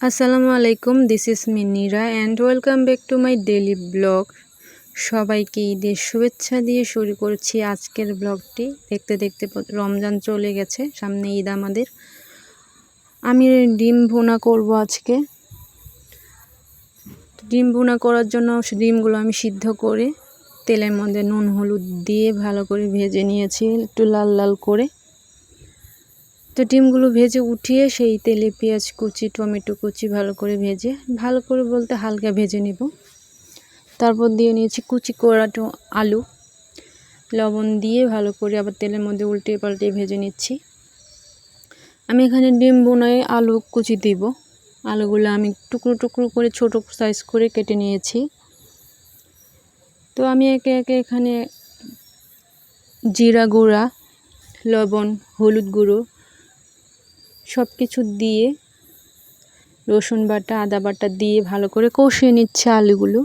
আসসালামু আলাইকুম this is Minira and welcome back to my daily blog সবাইকে ঈদের শুভেচ্ছা দিয়ে শুরু করছি আজকের ব্লগটি দেখতে দেখতে রমজান চলে গেছে, সামনে ঈদ আমাদের। আমি ডিম ভুনা করব আজকে। ডিম ভুনা করার জন্য ডিমগুলো আমি সিদ্ধ করে তেলের মধ্যে নুন, হলুদ দিয়ে ভালো করে ভেজে নিয়েছি, একটু লাল লাল করে। তো ডিমগুলো ভেজে উঠিয়ে সেই তেলে পেঁয়াজ কুচি, টমেটো কুচি ভালো করে ভেজে, ভালো করে বলতে হালকা ভেজে নেব। তারপর দিয়ে নিয়েছি কুচি করাটো আলু। লবণ দিয়ে ভালো করে আবার তেলের মধ্যে উল্টে পাল্টে ভেজে নিচ্ছি। আমি এখানে ডিম বোনায় আলু কুচি দিব। আলুগুলো আমি টুকরো টুকরো করে ছোট সাইজ করে কেটে নিয়েছি। তো আমি একে একে এখানে জিরা গুঁড়া, লবণ, হলুদ গুঁড়ো সব কিছু দিয়ে, রসুন বাটা, আদা বাটা দিয়ে ভালো করে কষিয়ে নিচ্ছে আলুগুলো।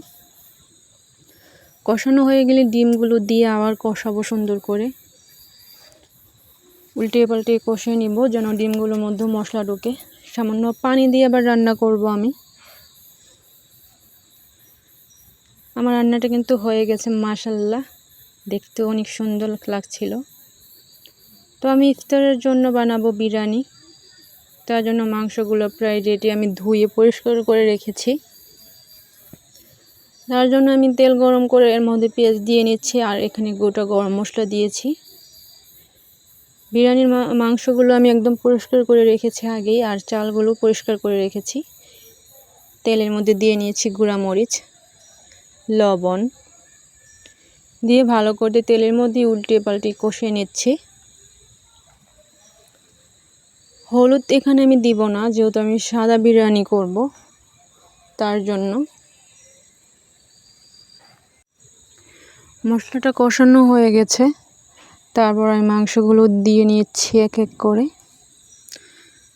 কষানো হয়ে গেলে ডিমগুলো দিয়ে আবার কষাবো সুন্দর করে। উল্টে পাল্টে কষিয়ে নিব যেন ডিমগুলোর মধ্যে মশলা ঢোকে। সামান্য পানি দিয়ে আবার রান্না করব আমি। আমার রান্নাটা কিন্তু হয়ে গেছে মাসাল্লাহ দেখতে অনেক সুন্দর লাগছিল। তো আমি ইফতারের জন্য বানাবো বিরিয়ানি। তার জন্য মাংসগুলো প্রায় রেডি আমি ধুয়ে পরিষ্কার করে রেখেছি। তার জন্য আমি তেল গরম করে এর মধ্যে পেঁয়াজ দিয়ে নিচ্ছি আর এখানে গোটা গরম মশলা দিয়েছি। বিরিয়ানির মাংসগুলো আমি একদম পরিষ্কার করে রেখেছি আগেই আর চালগুলো পরিষ্কার করে রেখেছি। তেলের মধ্যে দিয়ে নিয়েছি গুঁড়া মরিচ, লবণ। দিয়ে ভালো করে তেলের মধ্যে উল্টে পাল্টে কষিয়ে নিচ্ছি। হলুদ এখানে আমি দিব না, যেহেতু আমি সাদা বিরিয়ানি করব তার জন্য। মশলাটা কষানো হয়ে গেছে, তারপর আমি মাংসগুলো দিয়ে নিচ্ছি এক এক করে।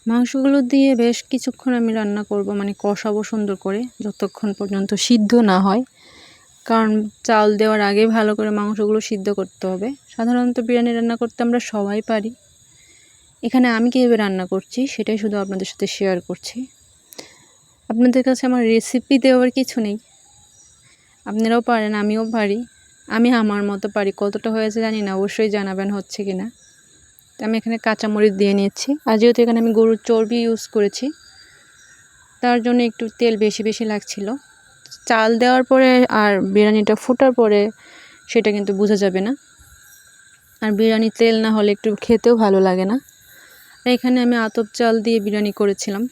মাংসগুলো দিয়ে বেশ কিছুক্ষণ আমি রান্না করব মানে কষাবো সুন্দর করে, যতক্ষণ পর্যন্ত সিদ্ধ না হয়। কারণ চাল দেওয়ার আগে ভালো করে মাংসগুলো সিদ্ধ করতে হবে। সাধারণত বিরিয়ানি রান্না করতে আমরা সবাই পারি। এখানে আমি কীভাবে রান্না করছি সেটাই শুধু আপনাদের সাথে শেয়ার করছি। আপনাদের কাছে আমার রেসিপি দেওয়ার কিছু নেই। আপনারাও পারেন, আমিও পারি। আমি আমার মতো পারি। কতটা হয়েছে জানি না, অবশ্যই জানাবেন হচ্ছে কি না। আমি এখানে কাঁচামরিচ দিয়ে নিচ্ছি আর যেহেতু এখানে আমি গরুর চর্বি ইউজ করেছি, তার জন্য একটু তেল বেশি বেশি লাগছিল। চাল দেওয়ার পরে আর বিরিয়ানিটা ফোটার পরে সেটা কিন্তু বোঝা যাবে না। আর বিরিয়ানি তেল না হলে একটু খেতেও ভালো লাগে না। এখানে আমি আতপ চাল দিয়ে বিরিয়ানি করেছিলাম।